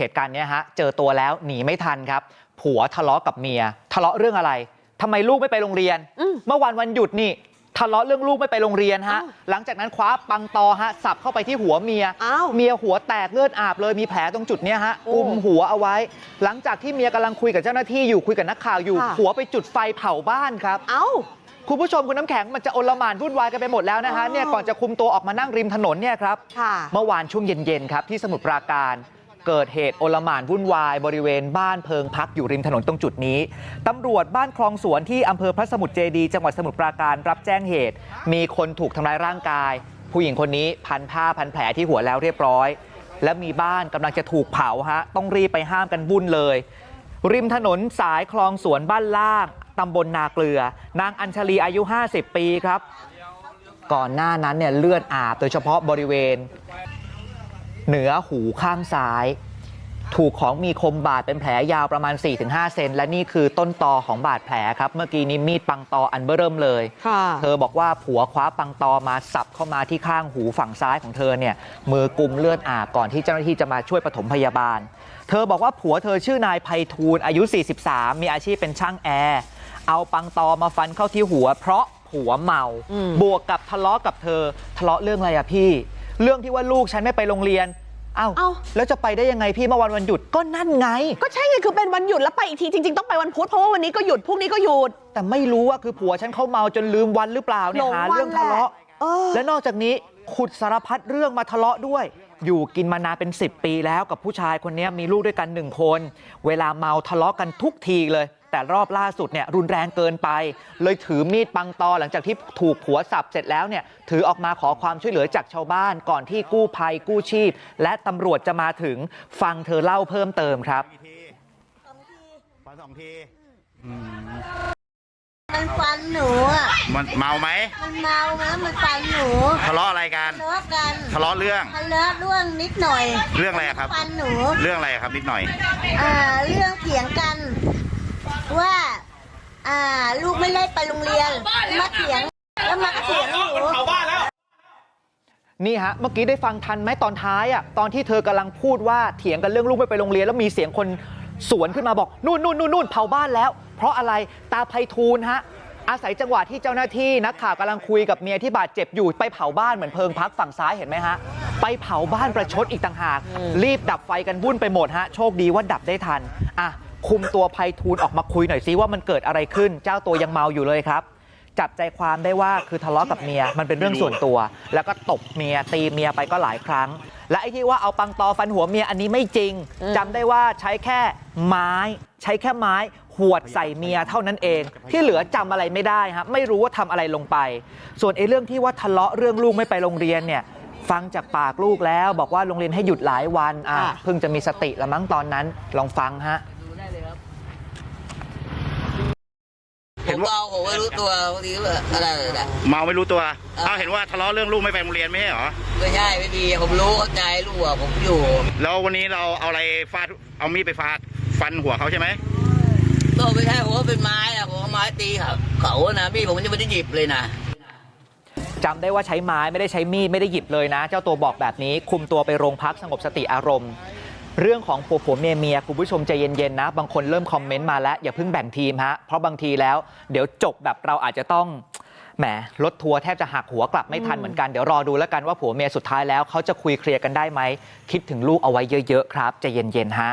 เหตุการณ์เนี้ยฮะเจอตัวแล้วหนีไม่ทันครับผัวทะเลาะกับเมีย ทะเลาะเรื่องอะไรทำไมลูกไม่ไปโรงเรียนอืมเมื่อวันวันหยุดนี่ทะเลาะเรื่องลูกไม่ไปโรงเรียนฮะอ้าวหลังจากนั้นคว้าปังตอฮะสับเข้าไปที่หัวเมียอ้าวเมียหัวแตกเลือดอาบเลยมีแผลตรงจุดเนี้ยฮะโอ้กุมหัวเอาไว้ หลังจากที่เมียกำลังคุยกับเจ้าหน้าที่อยู่คุยกับนักข่าวอยู่ค่ะผัวไปจุดไฟเผาบ้านครับ เอ้าคุณผู้ชมคุณน้ำแข็งมันจะโอลหมานวุ่นวายกันไปหมดแล้วนะฮะอ้าวเนี่ยก่อนจะคุมตัวออกมานั่งริมถนนเนี่ยครับค่ะเมื่อวานช่วงเย็นๆครับที่สมุทรปราการ เกิดเหตุโอลหม่านวุ่นวายบริเวณบ้านเพิงพักอยู่ริมถนนตรงจุดนี้ตำรวจบ้านคลองสวนที่อำเภอพระสมุทรเจดีจังหวัดสมุทรปราการรับแจ้งเหตุ มีคนถูกทำร้ายร่างกาย ผู้หญิงคนนี้พันผ้าพันแผลที่หัวแล้วเรียบร้อย และมีบ้านกำลังจะถูกเผาฮะต้องรีบไปห้ามกันบุ่นเลย ริมถนนสายคลองสวนบ้านล่างตำบลนาเกลือ นางอัญชลีอายุ 50 ปีครับ ก่อนหน้านั้นเนี่ยเลือดอาบโดยเฉพาะบริเวณ เหนือหูข้างซ้าย ถูกของมีคมบาดเป็นแผลยาวประมาณ 4-5 เซนและนี่คือต้นตอของบาดแผลครับ เมื่อกี้นี้มีดปังตออันเบ้อเริ่มเลยค่ะเธอบอกว่าผัวคว้าปังตอมาสับเข้ามาที่ข้างหูฝั่งซ้ายของเธอเนี่ยมือกุมเลือดอาบก่อนที่เจ้าหน้าที่จะมาช่วยปฐมพยาบาล เธอบอกว่าผัวเธอชื่อนายไพฑูรย์อายุ 43 มีอาชีพเป็นช่างแอร์เอาปังตอมาฟันเข้าที่หัว เพราะผัวเมาอืมบวกกับทะเลาะกับเธอทะเลาะเรื่องอะไรอะพี่ เรื่องที่ว่าลูกฉันไม่ไปโรงเรียนเอ้าเอ้าแล้วจะไปได้ยังไงพี่เมื่อวันวันหยุดก็นั่นไง ก็ใช่ไงคือเป็นวันหยุดแล้วไปอีกทีจริงๆต้องไปวันพุธเพราะว่าวันนี้ก็หยุดพรุ่งนี้ก็หยุด แต่ไม่รู้ว่าคือผัวฉันเขาเมาจนลืมวันหรือเปล่าเนี่ยหลงหาวันเรื่องทะเลาะแหละเออและนอกจากนี้ขุดสารพัดเรื่องมาทะเลาะด้วย อยู่กินมานานเป็น 10 ปีแล้วกับผู้ชายคนนี้มีลูกด้วยกันหนึ่งคน เวลาเมาทะเลาะกันทุกทีเลย แต่รอบล่าสุดเนี่ยรุนแรงเกินไปเลยถือมีดปังตอหลังจากที่ถูกผัวสับเสร็จแล้วเนี่ยถือออกมาขอความช่วยเหลือจากชาวบ้านก่อนที่กู้ภัยกู้ชีพ และตำรวจจะมาถึงฟังเธอเล่าเพิ่มเติมครับกี่ทีฟันสองทีมันฟันหนูอะมันเมาไหมมันเมาแล้วมันฟันหนูทะเลาะอะไรกันทะเลาะกันทะเลาะเรื่องทะเลาะเรื่องนิดหน่อย เรื่องอะไรอะครับฟันหนูเรื่องอะไรอะครับนิดหน่อยอ่าเรื่องเถียงกันว่า อ่า ลูกไม่ได้ไปโรงเรียน มาเถียง แล้วมาเถียงหนู นี่ฮะ เมื่อกี้ได้ฟังทันไหมตอนท้ายอะตอนที่เธอกำลังพูดว่าเถียงกันเรื่องลูกไม่ไปโรงเรียน แล้วมีเสียงคนสวนขึ้นมาบอกนู่นนู่นนู่นนู่นเผาบ้านแล้ว เพราะอะไรตาไพฑูรย์ฮะ อาศัยจังหวะที่เจ้าหน้าที่นักข่าวกำลังคุยกับเมียที่บาดเจ็บอยู่ไปเผาบ้านเหมือนเพิงพักฝั่งซ้ายเห็นไหมฮะ ไปเผาบ้านประชดอีกต่างหาก รีบดับไฟกันวุ่นไปหมดฮะ โชคดีว่าดับได้ทันอะ คุมตัวไพฑูรย์ออกมาคุยหน่อยซิว่ามันเกิดอะไรขึ้น เจ้าตัวยังเมาอยู่เลยครับ จับใจความได้ว่าคือทะเลาะกับเมียมันเป็นเรื่องส่วนตัว แล้วก็ตบเมียตีเมียไปก็หลายครั้ง และไอ้ที่ว่าเอาปังตอฟันหัวเมียอันนี้ไม่จริงจำได้ว่าใช้แค่ไม้ ใช้แค่ไม้หวดใส่เมียเท่านั้นเอง ที่เหลือจำอะไรไม่ได้ฮะไม่รู้ว่าทำอะไรลงไป ส่วนไอ้เรื่องที่ว่าทะเลาะเรื่องลูกไม่ไปโรงเรียนเนี่ยฟังจากปากลูกแล้วบอกว่าโรงเรียนให้หยุดหลายวันอะค่ะเพิ่งจะมีสติละมั้งตอนนั้นลองฟังฮะ ผมก็ผมไม่รู้ตัวพอดีว่าอะไรเลยนะเมาไม่รู้ตัวเอาเห็นว่าทะเลาะเรื่องลูกไม่ไปโรงเรียนไม่ใช่เหรอไม่ใช่ไม่ดีผมรู้เข้าใจรู้ว่าผมอยู่ แล้ววันนี้เราเอาอะไรฟาดเอามีดไปฟาดฟันหัวเขาใช่ไหมก็ไม่ใช่ผมว่าเป็นไม้อะผมเอาไม้ตีครับเขานะพี่ผมจะไม่ได้หยิบเลยนะจำได้ว่าใช้ไม้ไม่ได้ใช้มีดไม่ได้หยิบเลยนะ เจ้าตัวบอกแบบนี้คุมตัวไปโรงพักสงบสติอารมณ์ เรื่องของผัวผัวเมียเมียคุณผู้ชมใจเย็นๆนะ บางคนเริ่มคอมเมนต์มาแล้ว อย่าเพิ่งแบ่งทีมฮะ เพราะบางทีแล้ว เดี๋ยวจบแบบเราอาจจะต้องแหมรถทัวร์แทบจะหักหัวกลับไม่ทันเหมือนกัน เดี๋ยวรอดูแล้วกันว่าผัวเมียสุดท้ายแล้วเขาจะคุยเคลียร์กันได้ไหมคิดถึงลูกเอาไว้เยอะๆครับใจเย็นๆฮะ